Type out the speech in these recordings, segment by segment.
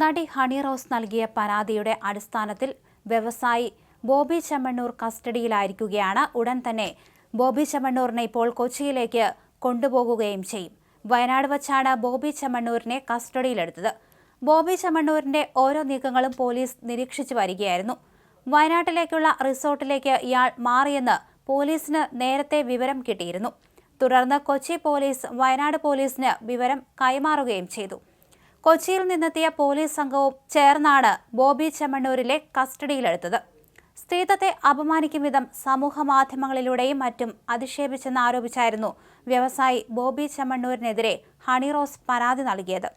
നടി ഹണി റോസ് നൽകിയ പരാതിയുടെ അടിസ്ഥാനത്തിൽ വ്യവസായി ബോബി ചെമ്മണ്ണൂർ കസ്റ്റഡിയിലായിരിക്കുകയാണ്. ഉടൻ തന്നെ ബോബി ചെമ്മണ്ണൂറിനെ ഇപ്പോൾ കൊച്ചിയിലേക്ക് കൊണ്ടുപോകുകയും ചെയ്യും. വയനാട് വച്ചാണ് ബോബി ചെമ്മണ്ണൂരിനെ കസ്റ്റഡിയിലെടുത്തത്. ബോബി ചെമ്മണ്ണൂരിന്റെ ഓരോ നീക്കങ്ങളും പോലീസ് നിരീക്ഷിച്ചു വരികയായിരുന്നു. വയനാട്ടിലേക്കുള്ള റിസോർട്ടിലേക്ക് ഇയാൾ മാറിയെന്ന് പോലീസിന് നേരത്തെ വിവരം കിട്ടിയിരുന്നു. തുടർന്ന് കൊച്ചി പോലീസ് വയനാട് പോലീസിന് വിവരം കൈമാറുകയും ചെയ്തു. കൊച്ചിയിൽ നിന്നെത്തിയ പോലീസ് സംഘവും ചേർന്നാണ് ബോബി ചെമ്മണ്ണൂരിലെ കസ്റ്റഡിയിലെടുത്തത്. സ്ത്രീത്വത്തെ അപമാനിക്കും വിധം സമൂഹ മാധ്യമങ്ങളിലൂടെയും മറ്റും അധിക്ഷേപിച്ചെന്ന് ആരോപിച്ചായിരുന്നു വ്യവസായി ബോബി ചെമ്മണ്ണൂരിനെതിരെ ഹണിറോസ് പരാതി നൽകിയത്.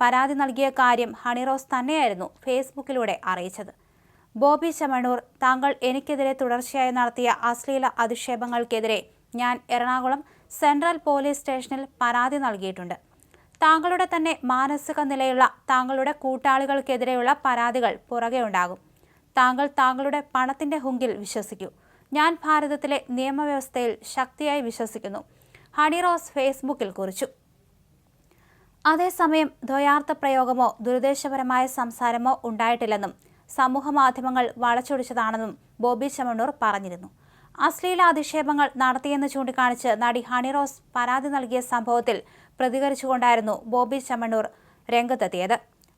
പരാതി നൽകിയ കാര്യം ഹണിറോസ് തന്നെയായിരുന്നു ഫേസ്ബുക്കിലൂടെ അറിയിച്ചത്. ബോബി ചെമ്മണ്ണൂർ താങ്കൾ എനിക്കെതിരെ തുടർച്ചയായി നടത്തിയ അശ്ലീല അധിക്ഷേപങ്ങൾക്കെതിരെ ഞാൻ എറണാകുളം സെൻട്രൽ പോലീസ് സ്റ്റേഷനിൽ പരാതി നൽകിയിട്ടുണ്ട്. താങ്കളുടെ തന്നെ മാനസിക നിലയുള്ള താങ്കളുടെ കൂട്ടാളികൾക്കെതിരെയുള്ള പരാതികൾ പുറകെ ഉണ്ടാകും. താങ്കൾ താങ്കളുടെ പണത്തിന്റെ ഹുങ്കിൽ വിശ്വസിക്കൂ. ഞാൻ ഭാരതത്തിലെ നിയമവ്യവസ്ഥയിൽ ശക്തിയായി വിശ്വസിക്കുന്നു. ഹണി റോസ് ഫേസ്ബുക്കിൽ കുറിച്ചു. അതേസമയം ദ്വയാർത്ഥ പ്രയോഗമോ ദുരുദ്ദേശപരമായ സംസാരമോ ഉണ്ടായിട്ടില്ലെന്നും സമൂഹ മാധ്യമങ്ങൾ വളച്ചൊടിച്ചതാണെന്നും ബോബി ചെമ്മണ്ണൂർ പറഞ്ഞിരുന്നു. അശ്ലീല അധിക്ഷേപങ്ങൾ നടത്തിയെന്ന് ചൂണ്ടിക്കാണിച്ച് നടി ഹണി റോസ് പരാതി നൽകിയ സംഭവത്തിൽ പ്രതികരിച്ചുകൊണ്ടായിരുന്നു ബോബി ചമ്മണ്ണൂർ രംഗത്തെത്തിയത്.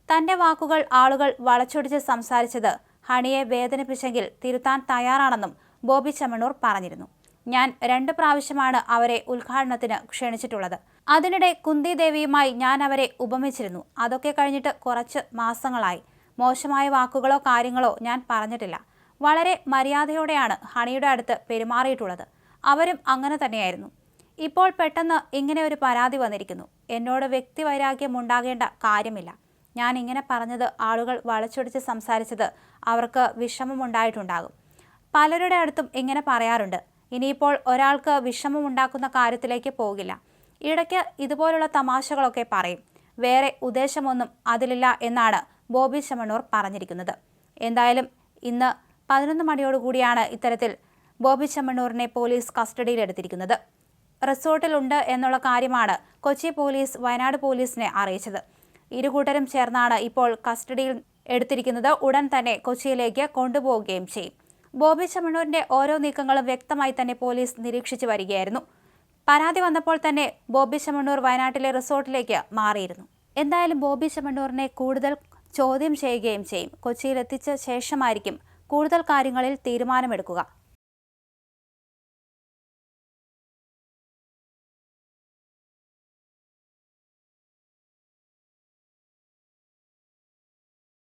തന്റെ വാക്കുകൾ ആളുകൾ വളച്ചൊടിച്ച് സംസാരിച്ചത് ഹണിയെ വേദനിപ്പിച്ചെങ്കിൽ തിരുത്താൻ തയ്യാറാണെന്നും ബോബി ചമ്മണ്ണൂർ പറഞ്ഞിരുന്നു. ഞാൻ രണ്ട് പ്രാവശ്യമാണ് അവരെ ഉദ്ഘാടനത്തിന് ക്ഷണിച്ചിട്ടുള്ളത്. അതിനിടെ കുന്തി ദേവിയുമായി ഞാൻ അവരെ ഉപമിച്ചിരുന്നു. അതൊക്കെ കഴിഞ്ഞിട്ട് കുറച്ച് മാസങ്ങളായി. മോശമായ വാക്കുകളോ കാര്യങ്ങളോ ഞാൻ പറഞ്ഞിട്ടില്ല. വളരെ മര്യാദയോടെയാണ് ഹണിയുടെ അടുത്ത് പെരുമാറിയിട്ടുള്ളത്. അവരും അങ്ങനെ തന്നെയായിരുന്നു. ഇപ്പോൾ പെട്ടെന്ന് ഇങ്ങനെ ഒരു പരാതി വന്നിരിക്കുന്നു. എന്നോട് വ്യക്തിവൈരാഗ്യം ഉണ്ടാകേണ്ട കാര്യമില്ല. ഞാൻ ഇങ്ങനെ പറഞ്ഞത് ആളുകൾ വളച്ചൊടിച്ച് സംസാരിച്ചത് അവർക്ക് വിഷമമുണ്ടായിട്ടുണ്ടാകും പലരുടെ അടുത്തും ഇങ്ങനെ പറയാറുണ്ട്. ഇനിയിപ്പോൾ ഒരാൾക്ക് വിഷമമുണ്ടാക്കുന്ന കാര്യത്തിലേക്ക് പോകില്ല. ഇടയ്ക്ക് ഇതുപോലുള്ള തമാശകളൊക്കെ പറയും. വേറെ ഉദ്ദേശമൊന്നും അതിലില്ല എന്നാണ് ബോബി ചെമ്മണ്ണൂർ പറഞ്ഞിരിക്കുന്നത്. എന്തായാലും ഇന്ന് പതിനൊന്ന് മണിയോടുകൂടിയാണ് ഇത്തരത്തിൽ ബോബി ചെമ്മണ്ണൂരിനെ പോലീസ് കസ്റ്റഡിയിലെടുത്തിരിക്കുന്നത് റിസോർട്ടിലുണ്ട് എന്നുള്ള കാര്യമാണ് കൊച്ചി പോലീസ് വയനാട് പോലീസിനെ അറിയിച്ചത്. ഇരുകൂട്ടരും ചേർന്നാണ് ഇപ്പോൾ കസ്റ്റഡിയിൽ എടുത്തിരിക്കുന്നത്. ഉടൻ തന്നെ കൊച്ചിയിലേക്ക് കൊണ്ടുപോവുകയും ചെയ്യും. ബോബി ചെമ്മണ്ണൂരിന്റെ ഓരോ നീക്കങ്ങളും വ്യക്തമായി തന്നെ പോലീസ് നിരീക്ഷിച്ചു വരികയായിരുന്നു. പരാതി വന്നപ്പോൾ തന്നെ ബോബി ചെമ്മണ്ണൂർ വയനാട്ടിലെ റിസോർട്ടിലേക്ക് മാറിയിരുന്നു. എന്തായാലും ബോബി ചെമ്മണ്ണൂരിനെ കൂടുതൽ ചോദ്യം ചെയ്യുകയും ചെയ്യും. കൊച്ചിയിൽ എത്തിച്ച ശേഷമായിരിക്കും കൂടുതൽ കാര്യങ്ങളിൽ തീരുമാനമെടുക്കുക